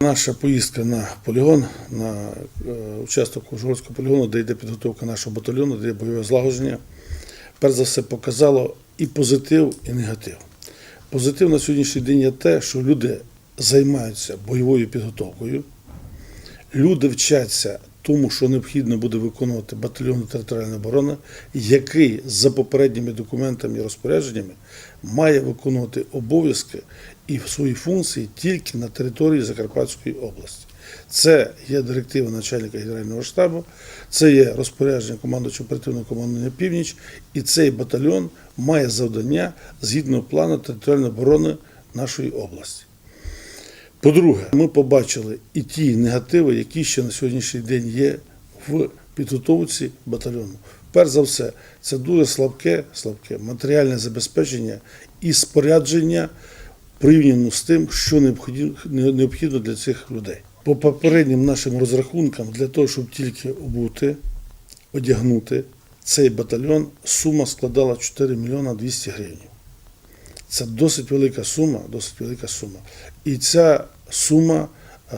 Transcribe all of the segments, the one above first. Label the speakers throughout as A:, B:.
A: Наша поїздка на полігон, на е, участок Ужгородського полігону, де йде підготовка нашого батальйону, де є бойове злагодження, перш за все показало і позитив, і негатив. Позитив на сьогоднішній день є те, що люди займаються бойовою підготовкою, люди вчаться тому, що необхідно буде виконувати батальйон територіальної оборони, який за попередніми документами і розпорядженнями має виконувати обов'язки і свої функції тільки на території Закарпатської області. Це є директива начальника генерального штабу, це є розпорядження командуючого оперативного командування Північ, і цей батальйон має завдання згідно плану територіальної оборони нашої області. По-друге, ми побачили і ті негативи, які ще на сьогоднішній день є в підготовці батальйону. Перш за все, це дуже слабке, слабке матеріальне забезпечення і спорядження порівняно з тим, що необхідно, для цих людей. По попереднім нашим розрахункам, для того, щоб тільки обути, одягнути цей батальйон, сума складала 4 мільйона 200 гривень. Це досить велика сума, досить велика сума. І ця сума е,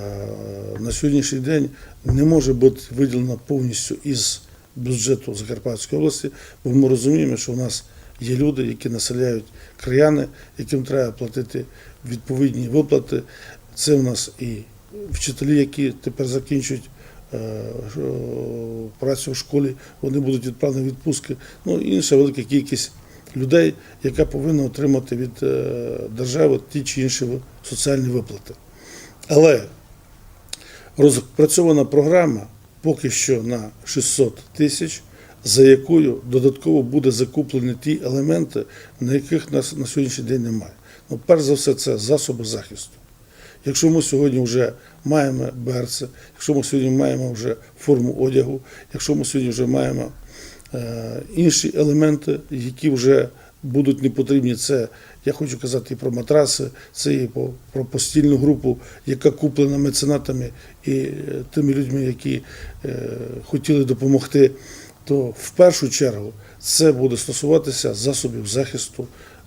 A: на сьогоднішній день не може бути виділена повністю із бюджету Закарпатської області, бо ми розуміємо, що в нас є люди, які населяють краяни, яким треба платити відповідні виплати. Це у нас і вчителі, які тепер закінчують е, працю в школі, вони будуть відправлені відпустки. Ну інша велика кількість людей, яка повинна отримати від е, держави ті чи інші соціальні виплати. Але розпрацьована програма поки що на 600 тисяч, за якою додатково буде закуплені ті елементи, на яких нас на сьогоднішній день немає. Ну, перш за все, це засоби захисту. Якщо ми сьогодні вже маємо берці, якщо ми сьогодні маємо вже форму одягу, якщо ми сьогодні вже маємо інші елементи, які вже будуть не потрібні, це я хочу казати і про матраси, це і про постільну групу, яка куплена меценатами і е, тими людьми, які е, хотіли допомогти, то в першу чергу це буде стосуватися засобів захисту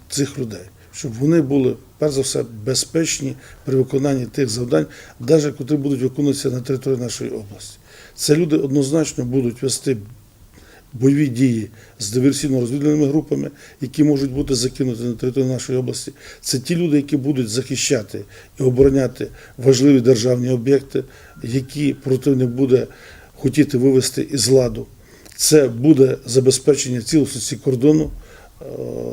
A: цих людей, щоб вони були перш за все безпечні при виконанні тих завдань, навіть які будуть виконуватися на території нашої області. Це люди однозначно будуть вести бойові дії з диверсійно-розвідувальними групами, які можуть бути закинуті на територію нашої області. Це ті люди, які будуть захищати і обороняти важливі державні об'єкти, які противник буде хотіти вивести із ладу. Це буде забезпечення цілісності кордону, е,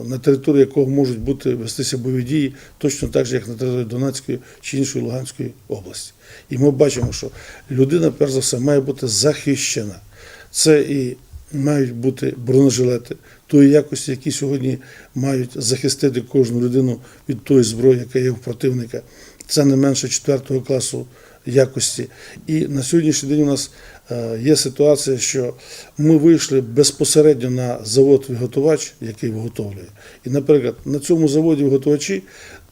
A: на території якого можуть бути вестися бойові дії, точно так же, як на території Донецької чи іншої Луганської області. І ми бачимо, що людина, перш за все, має бути захищена. Це і мають бути бронежилети тої якості, які сьогодні мають захистити кожну людину від тої зброї, яка є в противника. Це не менше 4 класу якості. І на сьогоднішній день у нас е, є ситуація, що ми вийшли безпосередньо на завод виготовач, який виготовлює. І, наприклад, на цьому заводі виготовачі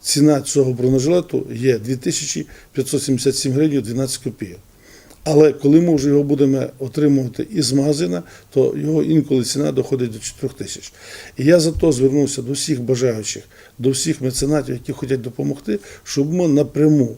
A: ціна цього бронежилету є 2577 гривень 12 копійок. Але коли ми вже його будемо отримувати із магазина, то його інколи ціна доходить до 4 тисяч. І я за то звернувся до всіх бажаючих, до всіх меценатів, які хочуть допомогти, щоб ми напряму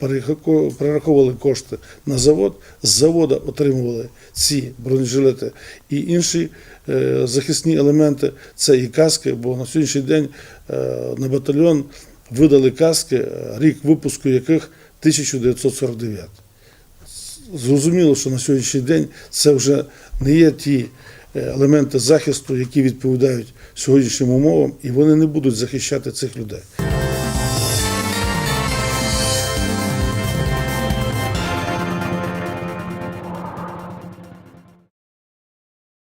A: перераховували- перераховували кошти на завод, з завода отримували ці бронежилети і інші е, захисні елементи. Це і каски, бо на сьогоднішній день е, на батальйон видали каски, е, рік випуску яких 1949. Зрозуміло, що на сьогоднішній день це вже не є ті е, елементи захисту, які відповідають сьогоднішнім умовам, і вони не будуть захищати цих людей.